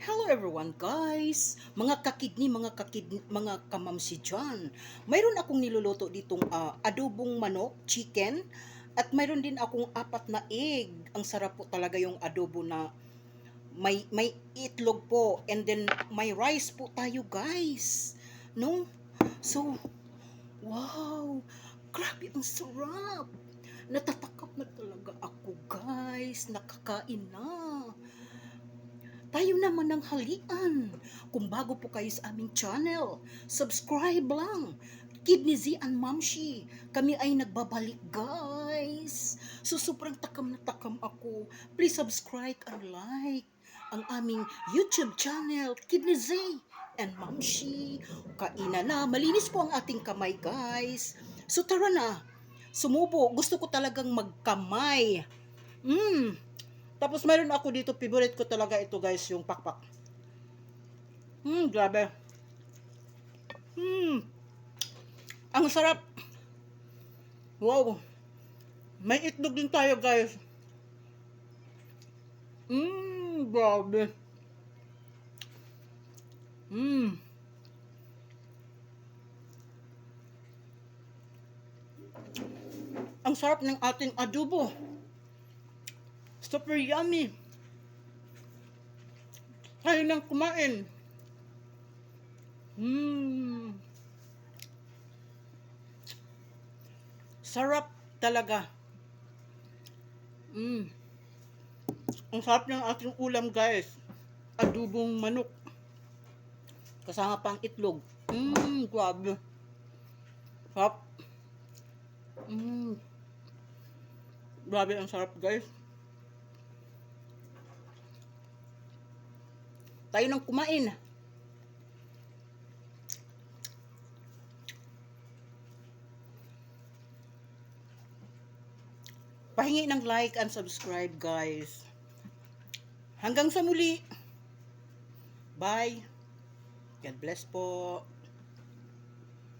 Hello everyone guys! Mga kakidni, mga kakidni, mga kamamsi dyan. Mayroon akong niluluto ditong ah, adobong manok, chicken, at mayroon din akong apat na egg. Ang sarap po talaga yung adobo na may, may itlog po and then may rice po tayo guys. No? So, wow! Grabe ang sarap! Natatakap na talaga ako guys. Nakakain na. Tayo naman ng halian. Kung bago po kayo sa aming channel, subscribe lang. Kidney Z and Mamshi. Kami ay nagbabalik, guys. So, sobrang takam na takam ako. Please subscribe and like ang aming YouTube channel, Kidney Z and Mamshi. Kainan na. Malinis po ang ating kamay, guys. So, tara na. Sumubo. Gusto ko talagang magkamay. Mmm. Tapos mayroon ako dito, favorite ko talaga ito guys, yung pakpak. Hmm, grabe. Hmm. Ang sarap. Wow. May itlog din tayo guys. Hmm, grabe. Hmm. Ang sarap ng ating adobo. Super yummy. Tayo nang kumain. Mmm. Sarap talaga. Mmm. Ang sarap ng ating ulam, guys. Adubong manok. Kasama pang itlog. Mmm, grabe. Sarap. Mmm. Grabe ang sarap, guys. Tayo nang kumain. Pahingi ng like and subscribe, guys. Hanggang sa muli. Bye. God bless po.